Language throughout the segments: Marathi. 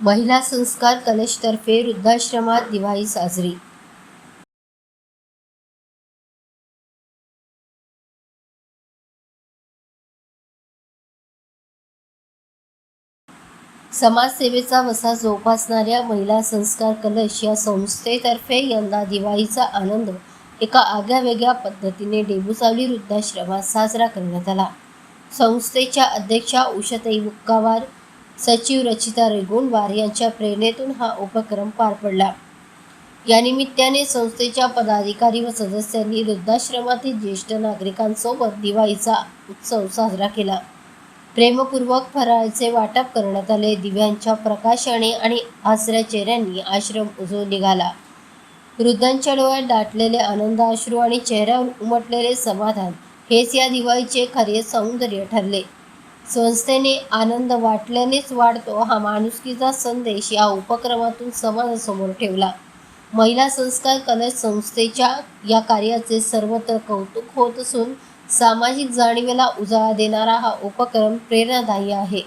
महिला संस्कार कलशतर्फे वृद्धाश्रमात दिवाळी साजरी. समाजसेवेचा वसा जोपासणाऱ्या महिला संस्कार कलश या संस्थेतर्फे यंदा दिवाळीचा आनंद एका आगळ्यावेगळ्या पद्धतीने डेबुसावली वृद्धाश्रमात साजरा करण्यात आला. संस्थेच्या अध्यक्षा उषाताई मुक्कावार सचिव रचिता रेगुणवार यांच्या प्रेरणेतून हा उपक्रम पार पडला. या निमित्ताने संस्थेच्या पदाधिकारी व सदस्यांनी वृद्धाश्रमातील ज्येष्ठ नागरिकांसोबत दिवाळीचा उत्सव साजरा केला. प्रेमपूर्वक फराळाचे वाटप करण्यात आले. दिव्यांच्या प्रकाशाने आणि आसऱ्या चेहऱ्यांनी आश्रम उजळून निघाला. वृद्धांच्या डोळ्यात दाटलेले आनंद अश्रू आणि चेहऱ्यावर उमटलेले समाधान हेच या दिवाळीचे खरे सौंदर्य ठरले. संस्थेने आनंद वाटल्यानेच वाढतो हा माणुसकीचा संदेश या उपक्रमातून समाजासमोर ठेवला. महिला संस्कार कलश संस्थेच्या या कार्याचे सर्वत्र कौतुक होत असून सामाजिक जाणीवेला उजाळा देणारा हा उपक्रम प्रेरणादायी आहे.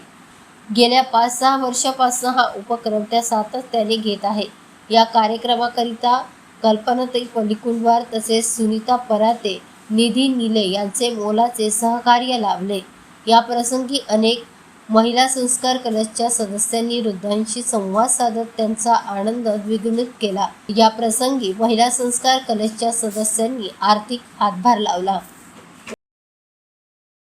गेल्या पाच सहा वर्षापासून हा उपक्रम त्या सातत्याने घेत आहे. या कार्यक्रमाकरिता कल्पनाताई पलिकुंडवार तसेच सुनीता पराते निधी निले यांचे मोलाचे सहकार्य लाभले. या प्रसंगी अनेक महिला संस्कार कलशच्या सदस्यांनी वृद्धांशी संवाद साधत त्यांचा आनंद द्विगुणित केला. या प्रसंगी महिला संस्कार कलशच्या सदस्यांनी आर्थिक हातभार लावला.